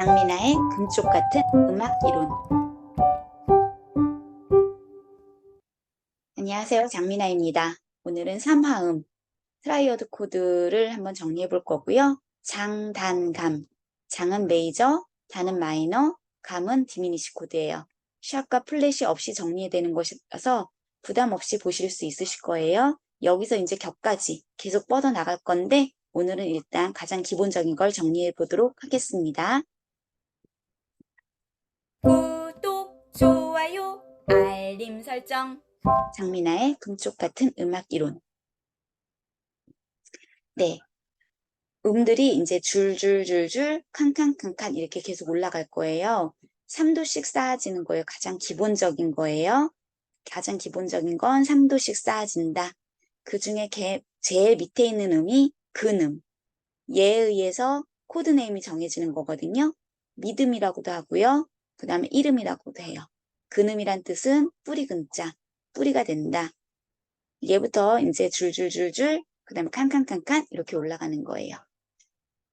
장미나의 금쪽 같은 음악 이론. 안녕하세요. 장미나입니다. 오늘은 3화음 트라이어드 코드를 한번 정리해 볼 거고요. 장, 단, 감. 장은 메이저, 단은 마이너, 감은 디미니시 코드예요. 샵과 플랫이 없이 정리되는 것이라서 부담 없이 보실 수 있으실 거예요. 여기서 이제 격까지 계속 뻗어 나갈 건데 오늘은 일단 가장 기본적인 걸 정리해 보도록 하겠습니다. 구독, 좋아요, 알림 설정. 장미나의 금쪽 같은 음악 이론. 네. 음들이 이제 줄줄줄줄 칸칸칸칸 이렇게 계속 올라갈 거예요. 3도씩 쌓아지는 거예요. 가장 기본적인 거예요. 가장 기본적인 건 3도씩 쌓아진다. 그 중에 제일 밑에 있는 음이 근음. 얘에 의해서 코드네임이 정해지는 거거든요. 믿음이라고도 하고요. 그 다음에 이름이라고도 해요. 근음이란 뜻은 뿌리 근자, 뿌리가 된다. 얘부터 이제 줄줄줄줄, 그 다음에 칸칸칸칸 이렇게 올라가는 거예요.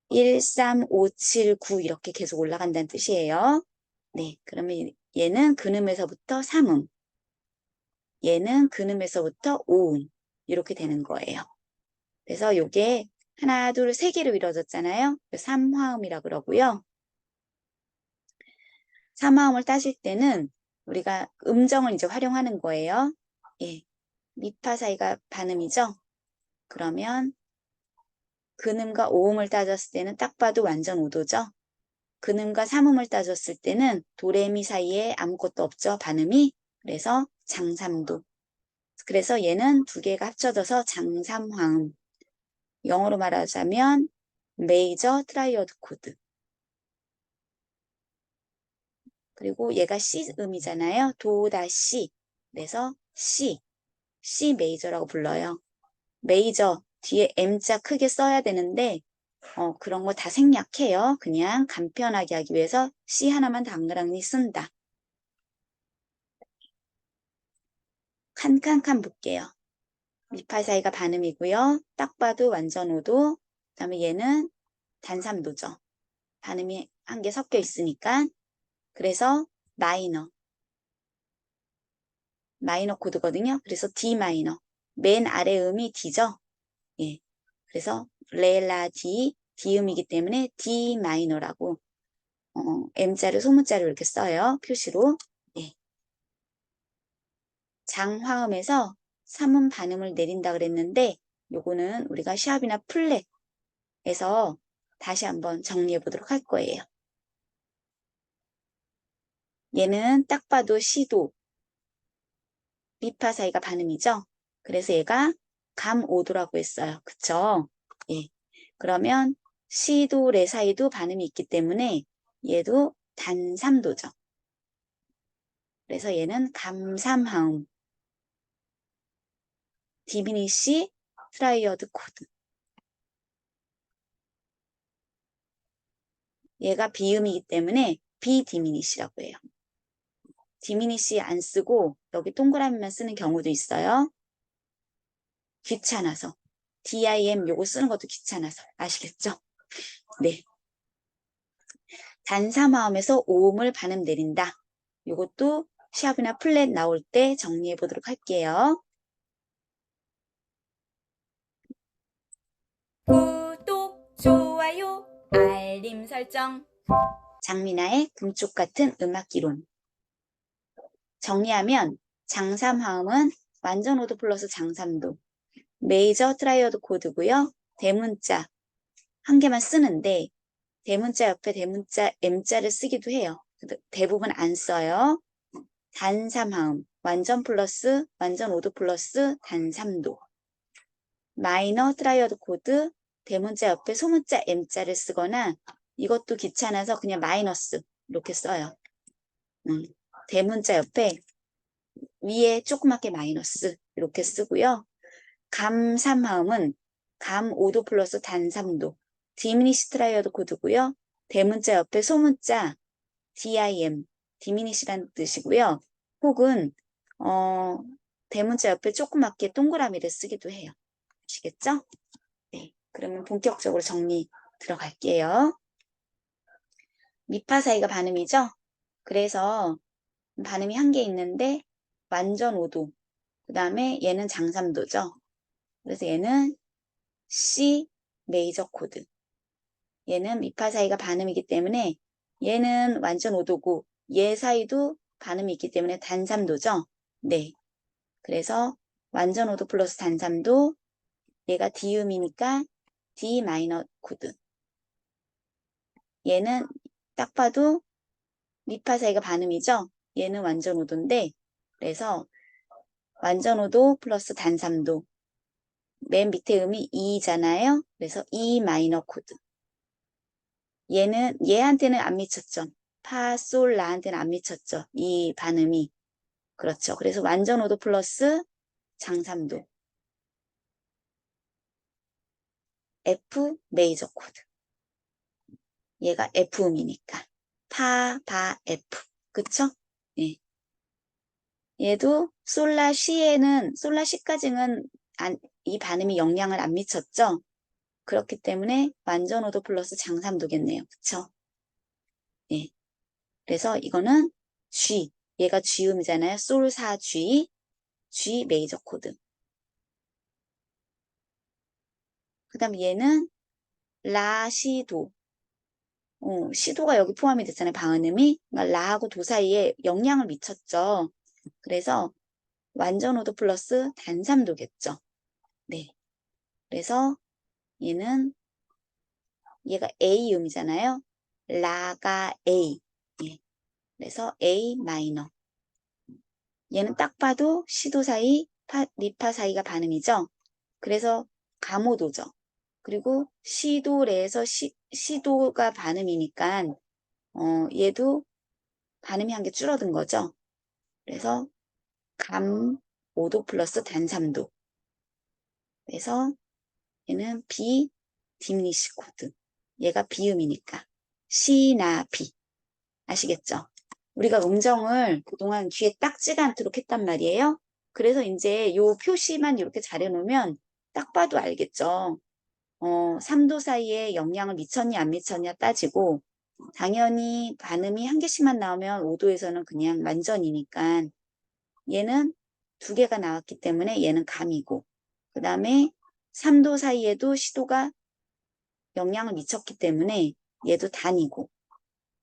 1, 3, 5, 7, 9 이렇게 계속 올라간다는 뜻이에요. 네, 그러면 얘는 근음에서부터 3음, 얘는 근음에서부터 5음 이렇게 되는 거예요. 그래서 요게 하나, 둘, 세 개로 이루어졌잖아요. 3화음이라 그러고요. 3화음을 따질 때는 우리가 음정을 이제 활용하는 거예요. 예. 미파 사이가 반음이죠? 그러면 근음과 오음을 따졌을 때는 딱 봐도 완전 오도죠? 근음과 삼음을 따졌을 때는 도레미 사이에 아무것도 없죠? 반음이. 그래서 장삼도. 그래서 얘는 두 개가 합쳐져서 장삼화음. 영어로 말하자면 메이저 트라이어드 코드. 그리고 얘가 C음이잖아요. 도, 다, C. 그래서 C. C 메이저라고 불러요. 메이저 뒤에 M자 크게 써야 되는데 어, 그런 거 다 생략해요. 그냥 간편하게 하기 위해서 C 하나만 당그랑니 쓴다. 칸칸칸 볼게요. 미파 사이가 반음이고요. 딱 봐도 완전 오도. 그 다음에 얘는 단삼도죠. 반음이 한 개 섞여 있으니까. 그래서 마이너. 마이너 코드거든요. 그래서 D 마이너. 맨 아래 음이 D죠. 예. 그래서 레라 D, D음이기 때문에 D 마이너라고 어, M자를 소문자를 이렇게 써요. 표시로. 예. 장화음에서 3음 반음을 내린다 그랬는데 요거는 우리가 샵이나 플랫에서 다시 한번 정리해 보도록 할 거예요. 얘는 딱 봐도 시도 미파 사이가 반음이죠. 그래서 얘가 감오도라고 했어요. 그쵸? 예. 그러면 시도 레 사이도 반음이 있기 때문에 얘도 단삼도죠. 그래서 얘는 감삼하음. 디미니시 트라이어드 코드. 얘가 비음이기 때문에 비디미니시라고 해요. 디미니시 안 쓰고 여기 동그라미만 쓰는 경우도 있어요. 귀찮아서. DIM 요거 쓰는 것도 귀찮아서. 아시겠죠? 네. 단사마음에서 오음을 반음 내린다. 요것도 시합이나 플랫 나올 때 정리해 보도록 할게요. 알림 설정. 장미나의 금쪽 같은 음악 이론. 정리하면 장삼화음은 완전 오도 플러스 장삼도. 메이저 트라이어드 코드고요. 대문자 한 개만 쓰는데 대문자 옆에 대문자 M자를 쓰기도 해요. 대부분 안 써요. 단삼화음 완전 플러스 완전 오도 플러스 단삼도 마이너 트라이어드 코드 대문자 옆에 소문자 M자를 쓰거나 이것도 귀찮아서 그냥 마이너스 이렇게 써요. 음, 대문자 옆에 위에 조그맣게 마이너스 이렇게 쓰고요. 감삼화음은 감 5도 플러스 단 3도 디미니시 트라이어드 코드고요. 대문자 옆에 소문자 DIM 디미니시라는 뜻이고요. 혹은 어, 대문자 옆에 조그맣게 동그라미를 쓰기도 해요. 아시겠죠? 네, 그러면 본격적으로 정리 들어갈게요. 미파 사이가 반음이죠? 그래서 반음이 한 개 있는데 완전 5도. 그 다음에 얘는 장삼도죠. 그래서 얘는 C 메이저 코드. 얘는 미파 사이가 반음이기 때문에 얘는 완전 5도고 얘 사이도 반음이 있기 때문에 단삼도죠. 네. 그래서 완전 5도 플러스 단삼도 얘가 D음이니까 D 마이너 코드. 얘는 딱 봐도 미파 사 이가 반음이죠. 얘는 완전 5도인데 그래서 완전 5도 플러스 단삼도 맨 밑에 음이 2잖아요. 그래서 E 마이너 코드. 얘는 얘한테는 안 미쳤죠. 파, 솔, 라한테는 안 미쳤죠. 이 반음이. 그렇죠. 그래서 완전 5도 플러스 장삼도. F 메이저 코드. 얘가 F음이니까. 파, 바, F. 그쵸? 예. 얘도 솔라 시에는, 솔라 시까지는 안, 이 반음이 영향을 안 미쳤죠? 그렇기 때문에 완전 5도 플러스 장삼도겠네요. 그쵸? 예. 그래서 이거는 G. 얘가 G음이잖아요. 솔, 사, G. G 메이저 코드. 그 다음 얘는 라, 시, 도. 어, 시도가 여기 포함이 됐잖아요. 방음이. 그러니까 라하고 도 사이에 영향을 미쳤죠. 그래서 완전 5도 플러스 단삼도겠죠. 네. 그래서 얘는 얘가 A 음이잖아요. 라가 A. 예. 그래서 A 마이너. 얘는 딱 봐도 시도 사이, 파, 리파 사이가 반음이죠. 그래서 가모도죠. 그리고 시도래에서 시, 시도가 반음이니까 어, 얘도 반음이 한 개 줄어든 거죠. 그래서 감 5도 플러스 단삼도. 그래서 얘는 비 딥니시 코드. 얘가 비음이니까 시나 비. 아시겠죠? 우리가 음정을 그동안 귀에 딱지가 않도록 했단 말이에요. 그래서 이제 요 표시만 이렇게 잘 해놓으면 딱 봐도 알겠죠. 어, 3도 사이에 영향을 미쳤냐 안 미쳤냐 따지고 당연히 반음이 한 개씩만 나오면 5도에서는 그냥 완전이니까 얘는 두 개가 나왔기 때문에 얘는 감이고 그 다음에 3도 사이에도 시도가 영향을 미쳤기 때문에 얘도 단이고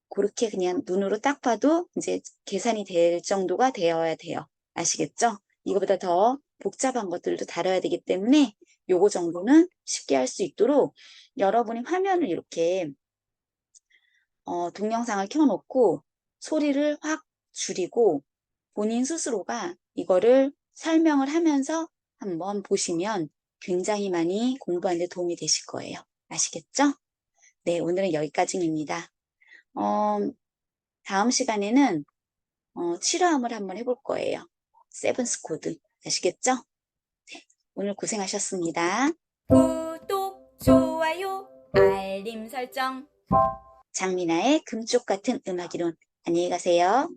그렇게 그냥 눈으로 딱 봐도 이제 계산이 될 정도가 되어야 돼요. 아시겠죠? 이거보다 더 복잡한 것들도 다뤄야 되기 때문에 요거 정도는 쉽게 할 수 있도록 여러분이 화면을 이렇게 어, 동영상을 켜놓고 소리를 확 줄이고 본인 스스로가 이거를 설명을 하면서 한번 보시면 굉장히 많이 공부하는 데 도움이 되실 거예요. 아시겠죠? 네, 오늘은 여기까지입니다. 어, 다음 시간에는 어, 7화음을 한번 해볼 거예요. 세븐스 코드. 아시겠죠? 네, 오늘 고생하셨습니다. 구독, 좋아요, 알림 설정. 장미나의 금쪽 같은 음악 이론. 안녕히 가세요.